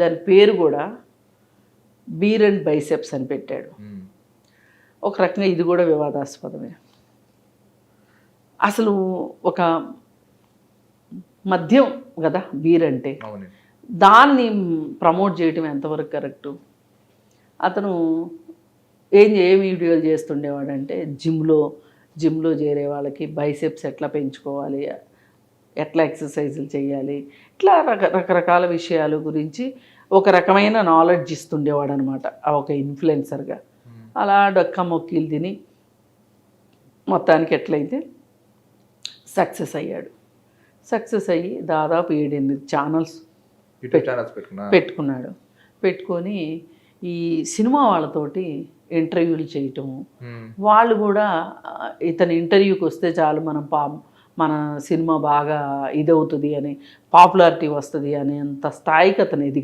దాని పేరు కూడా బీర్ అండ్ బైసెప్స్ అని పెట్టాడు. ఒక రకంగా ఇది కూడా వివాదాస్పదమే. అసలు ఒక మద్యం కదా బీర్ అంటే. దాన్ని ప్రమోట్ చేయటం ఎంతవరకు కరెక్టు? అతను ఏం ఏ వీడియోలు చేస్తుండేవాడంటే జిమ్లో జిమ్లో చేరే వాళ్ళకి బైసెప్స్ ఎట్లా పెంచుకోవాలి? ఎట్లా ఎక్సర్సైజులు చేయాలి? ఇట్లా రక రకరకాల విషయాల గురించి ఒక రకమైన నాలెడ్జ్ ఇస్తుండేవాడు అనమాట ఒక ఇన్ఫ్లుయెన్సర్గా. అలా డొక్క మొక్కీలు తిని మొత్తానికి ఎట్లయితే సక్సెస్ అయ్యాడు. సక్సెస్ అయ్యి దాదాపు ఏడెనిమిది ఛానల్స్ పెట్టుకున్నాడు. పెట్టుకొని ఈ సినిమా వాళ్ళతోటి ఇంటర్వ్యూలు చేయటము. వాళ్ళు కూడా ఇతని ఇంటర్వ్యూకి వస్తే చాలు మనం పా మన సినిమా బాగా ఇదవుతుంది అని పాపులారిటీ వస్తుంది అనేంత స్థాయికి అతను ఎదిగాడు.